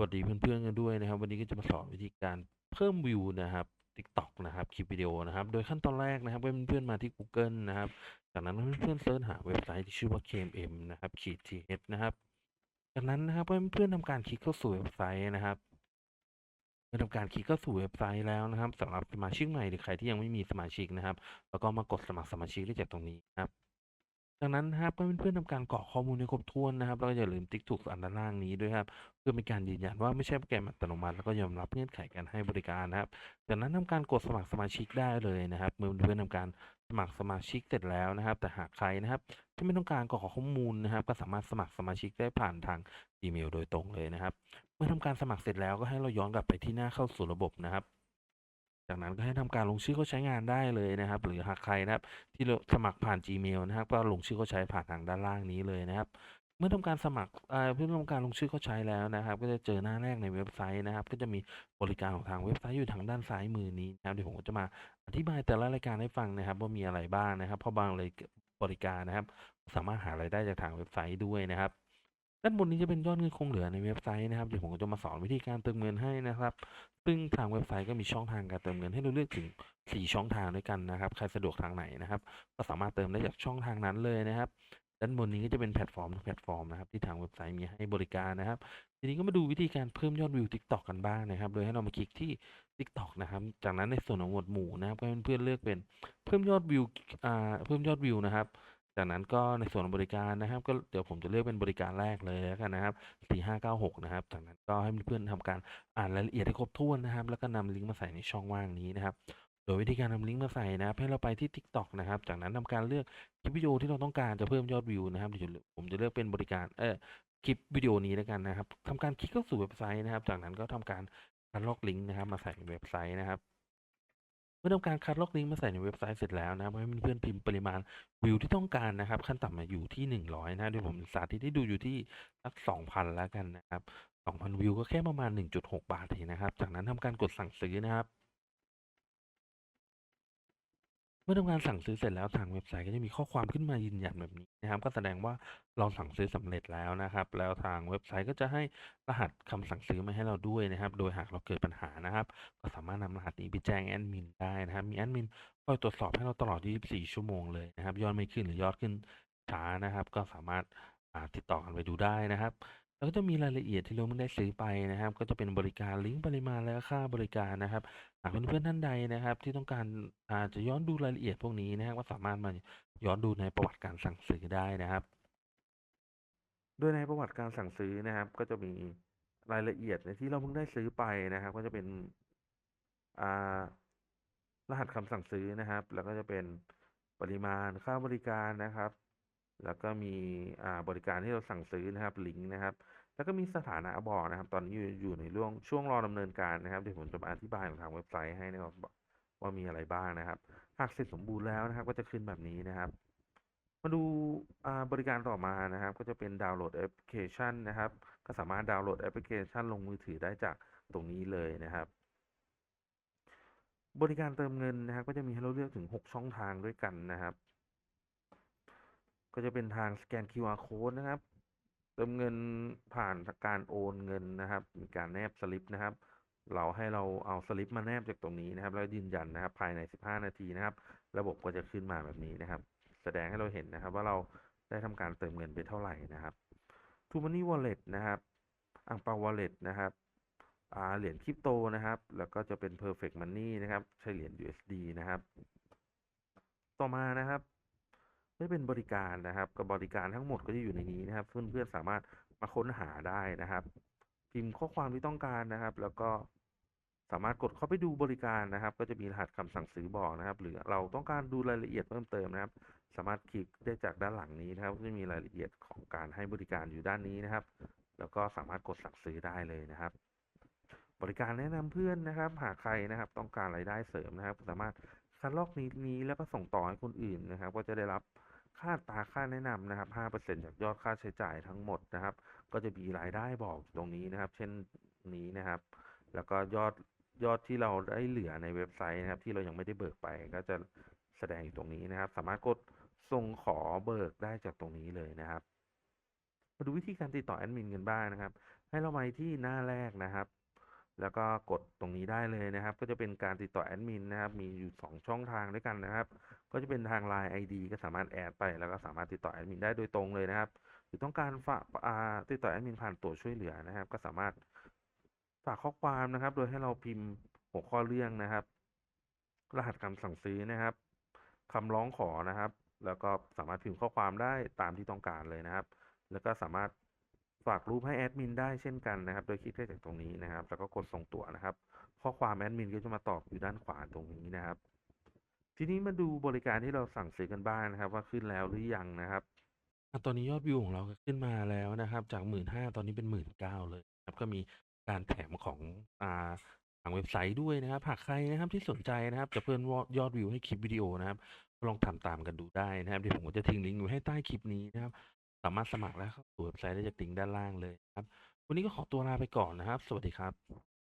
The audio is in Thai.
วัสดีเพื่อนๆกันด้วยนะครับ วันนี้ก็จะมาสอนวิธีการเพิ่มวิวนะครับ TikTok นะครับคลิปวิดีโอนะครับ โดยขั้นตอนแรกนะครับเพื่อนๆมาที่ Google นะครับ จากนั้นเพื่อนๆเสิร์ชหาเว็บไซต์ที่ชื่อว่า KMM นะครับขีด th นะครับ จากนั้นนะครับเพื่อนๆทำการคลิกเข้าสู่เว็บไซต์นะครับเมื่อทำการคลิกเข้าสู่เว็บไซต์แล้วนะครับสำหรับสมาชิกใหม่หรือใครที่ยังไม่มีสมาชิกนะครับ แล้วก็มากดสมัครสมาชิกได้จากตรงนี้นะครับ จากนั้นครับให้เพื่อนๆทำการกรอกข้อมูลให้ครบถ้วนนะครับแล้วก็อย่าลืมติ๊กถูกอันด้านล่างนี้ด้วยครับเพื่อเป็นการยืนยันว่าไม่ใช่โปรแกรมอัตโนมัติแล้วก็ยอมรับเงื่อนไขการให้บริการนะครับจากนั้นทำการกดสมัครสมาชิกได้เลยนะครับเมื่อเพื่อนๆทำการสมัครสมาชิกเสร็จแล้วนะครับ แต่หากใครนะครับที่ไม่ต้องการกรอกข้อมูลนะครับ ก็สามารถสมัครสมาชิกได้ผ่านทางอีเมลโดยตรงเลยนะครับ เมื่อทำการสมัครเสร็จแล้วก็ให้เราย้อนกลับไปที่หน้าเข้าสู่ระบบนะครับ จากนั้นก็ให้ทำการลงชื่อเข้าใช้งานได้เลยนะครับ หรือหากใครนะครับ ที่สมัครผ่าน Gmail นะครับ ก็ลงชื่อเข้าใช้ผ่านทางด้านล่างนี้เลยนะครับ เมื่อทำการสมัครเพื่อทำการลงชื่อเข้าใช้แล้วนะครับ ก็จะเจอหน้าแรกในเว็บไซต์นะครับ ก็จะมีบริการของทางเว็บไซต์อยู่ทางด้านซ้ายมือนี้นะครับเดี๋ยวผมก็จะมาอธิบายแต่ละรายการให้ฟังนะครับ ว่ามีอะไรบ้างนะครับเพราะบางเลยบริการนะครับ สามารถหารายได้จากทางเว็บไซต์ด้วยนะครับ ด้านบนนี้จะเป็นยอดเงินคงเหลือในเว็บไซต์นะครับเดี๋ยวผมก็จะมาสอนวิธีการเติมเงินให้นะครับ ซึ่งทางเว็บไซต์ก็มีช่องทางการเติมเงินให้เราเลือกถึง 4 ช่องทางด้วยกันนะครับ ใครสะดวกทางไหนนะครับ ก็สามารถเติมได้จากช่องทางนั้นเลยนะครับ ด้านบนนี้ก็จะเป็นแพลตฟอร์มแพลตฟอร์มนะครับที่ทางเว็บไซต์มีให้บริการนะครับ ทีนี้ก็มาดูวิธีการเพิ่มยอดวิว TikTok กันบ้างนะครับ โดยให้เรามาคลิกที่ TikTok นะครับ จากนั้นในส่วนของหมวดหมู่นะครับก็ให้เพื่อนๆเลือกเป็นเพิ่มยอดวิวอ่าเพิ่มยอดวิวนะครับ จากนั้นก็ในส่วนบริการนะครับก็เดี๋ยวผมจะเลือกเป็นบริการแรกเลยแล้วกันนะครับ 4596 นะครับ จากนั้นก็ให้เพื่อนๆทำการอ่านรายละเอียดให้ครบถ้วนนะครับ แล้วก็นำลิงก์มาใส่ในช่องว่างนี้นะครับ โดยวิธีการนำลิงก์มาใส่นะครับ ให้เราไปที่ TikTok นะครับ จากนั้นทำการเลือกคลิปวิดีโอที่เราต้องการจะเพิ่มยอดวิวนะครับเดี๋ยวผมจะเลือกเป็นบริการเออคลิปวิดีโอนี้แล้วกันนะครับทำการคลิกเข้าสู่เว็บไซต์นะครับ จากนั้นก็ทำการคัดลอกลิงก์นะครับ มาใส่ในเว็บไซต์นะครับ เมื่อทำการคัดลอกลิงก์มาใส่ในเว็บไซต์เสร็จแล้วนะครับให้เพื่อนๆพิมพ์ปริมาณวิวที่ต้องการนะครับ ขั้นต่ำมาอยู่ที่ 100 นะเดี๋ยวผมสาธิตให้ดูอยู่ที่สัก2,000 แล้วกันนะครับ2,000 วิวก็แค่ประมาณ 1.6 บาทเองนะครับ จากนั้นทำการกดสั่งซื้อนะครับ เมื่อทำการสั่งซื้อเสร็จแล้วทางเว็บไซต์ก็จะมีข้อความขึ้นมายืนยันแบบนี้นะครับ ก็แสดงว่าเราสั่งซื้อสำเร็จแล้วนะครับ แล้วทางเว็บไซต์ก็จะให้รหัสคำสั่งซื้อมาให้เราด้วยนะครับ โดยหากเราเกิดปัญหานะครับ ก็สามารถนำรหัสนี้ไปแจ้งแอดมินได้นะครับ มีแอดมินคอยตรวจสอบให้เราตลอด 24 ชั่วโมงเลยนะครับ ยอดไม่ขึ้นหรือยอดขึ้นช้านะครับ ก็สามารถติดต่อกันไปดูได้นะครับ แล้วก็จะมีรายละเอียดที่เราไม่ได้ซื้อไปนะครับ ก็จะเป็นบริการลิงก์ปริมาณและค่าบริการนะครับหากเพื่อนๆท่านใดนะครับ ที่ต้องการอาจจะย้อนดูรายละเอียดพวกนี้นะครับก็สามารถมาย้อนดูในประวัติการสั่งซื้อได้นะครับ โดยในประวัติการสั่งซื้อนะครับ ก็จะมีรายละเอียดในที่เราเพิ่งได้ซื้อไปนะครับ ก็จะเป็นรหัสคำสั่งซื้อนะครับ แล้วก็จะเป็นปริมาณค่าบริการนะครับ แล้วก็มีบริการที่เราสั่งซื้อนะครับลิงก์นะครับ แล้วก็มีสถานะบอกนะครับ ตอนนี้อยู่อยู่ในช่วงช่วงรอดำเนินการนะครับเดี๋ยวผมจะอธิบายของทางเว็บไซต์ให้นะครับว่ามีอะไรบ้างนะครับ หากเสร็จสมบูรณ์แล้วนะครับ ก็จะขึ้นแบบนี้นะครับ มาดูบริการต่อมานะครับ ก็จะเป็นดาวน์โหลดแอปพลิเคชันนะครับ ก็สามารถดาวน์โหลดแอปพลิเคชันลงมือถือได้จากตรงนี้เลยนะครับ บริการเติมเงินนะครับ ก็จะมีให้เราเลือกถึง 6 ช่องทางด้วยกันนะครับ ก็จะเป็นทางสแกน QR code นะครับ เติมเงินผ่านการโอนเงินนะครับ มีการแนบสลิปนะครับ เราให้เราเอาสลิปมาแนบจากตรงนี้นะครับ แล้วยืนยันนะครับ ภายใน 15 นาทีนะครับ ระบบก็จะขึ้นมาแบบนี้นะครับ แสดงให้เราเห็นนะครับ ว่าเราได้ทำการเติมเงินไปเท่าไหร่นะครับ t ูมันนี่วอลเล็ตนะครับอังเปาวอลเล็ตนะครับเหรียญคริปโตนะครับ แล้วก็จะเป็น perfect money นะครับ ใช้เหรียญ USD นะครับ ต่อมานะครับ ไม่เป็นบริการนะครับ กับบริการทั้งหมดก็จะอยู่ในนี้นะครับ เพื่อนๆสามารถมาค้นหาได้นะครับ พิมพ์ข้อความที่ต้องการนะครับ แล้วก็สามารถกดเข้าไปดูบริการนะครับ ก็จะมีรหัสคำสั่งซื้อบอกนะครับ หรือเราต้องการดูรายละเอียดเพิ่มเติมนะครับ สามารถคลิกได้จากด้านหลังนี้นะครับจะมีรายละเอียดของการให้บริการอยู่ด้านนี้นะครับ แล้วก็สามารถกดสั่งซื้อได้เลยนะครับบริการแนะนำเพื่อนนะครับ หากใครนะครับ ต้องการรายได้เสริมนะครับ สามารถคัดลอกนี้นี้แล้วก็ส่งต่อให้คนอื่นนะครับ ก็จะได้รับ ค่าตาค่าแนะนำนะครับ 5%จากยอดค่าใช้จ่ายทั้งหมดนะครับ ก็จะมีรายได้บอกตรงนี้นะครับ เช่นนี้นะครับ แล้วก็ยอดยอดที่เราได้เหลือในเว็บไซต์นะครับ ที่เรายังไม่ได้เบิกไปก็จะแสดงอยู่ตรงนี้นะครับ สามารถกดส่งขอเบิกได้จากตรงนี้เลยนะครับมาดูวิธีการติดต่อแอดมินกันบ้างนะครับ ให้เราไปที่หน้าแรกนะครับ แล้วก็กดตรงนี้ได้เลยนะครับ ก็จะเป็นการติดต่อแอดมินนะครับ มีอยู่ 2 ช่องทางด้วยกันนะครับ ก็จะเป็นทาง Line ID ก็สามารถแอดไปแล้วก็สามารถติดต่อแอดมินได้โดยตรงเลยนะครับ หรือต้องการฝากติดต่อแอดมินผ่านตัวช่วยเหลือนะครับ ก็สามารถฝากข้อความนะครับ โดยให้เราพิมพ์หัวข้อเรื่องนะครับ รหัสคำสั่งซื้อนะครับคำร้องขอนะครับ แล้วก็สามารถพิมพ์ข้อความได้ตามที่ต้องการเลยนะครับ แล้วก็สามารถฝากรูปให้แอดมินได้เช่นกันนะครับ โดยคลิกได้จากตรงนี้นะครับ แล้วก็กดส่งตัวนะครับ ข้อความแอดมินก็จะมาตอบอยู่ด้านขวาตรงนี้นะครับ ทีนี้มาดูบริการที่เราสั่งซื้อกันบ้างนะครับ ว่าขึ้นแล้วหรือยังนะครับอะตอนนี้ยอดวิวของเราก็ขึ้นมาแล้วนะครับ จากหมื่นห้าตอนนี้เป็นหมื่นเก้าเลยนะครับ ก็มีการแถมของอ่าทางเว็บไซต์ด้วยนะครับหากใครนะครับที่สนใจนะครับ จะเพิ่มยอดวิวให้คลิปวิดีโอนะครับก็ลองทำตามกันดูได้นะครับเดี๋ยวผมก็จะทิ้งลิงก์ไว้ให้ใต้คลิปนี้นะครับ สามารถสมัครและเข้าสู่เว็บไซต์ได้จากลิงก์ด้านล่างเลยนะครับ วันนี้ก็ขอตัวลาไปก่อนนะครับ สวัสดีครับ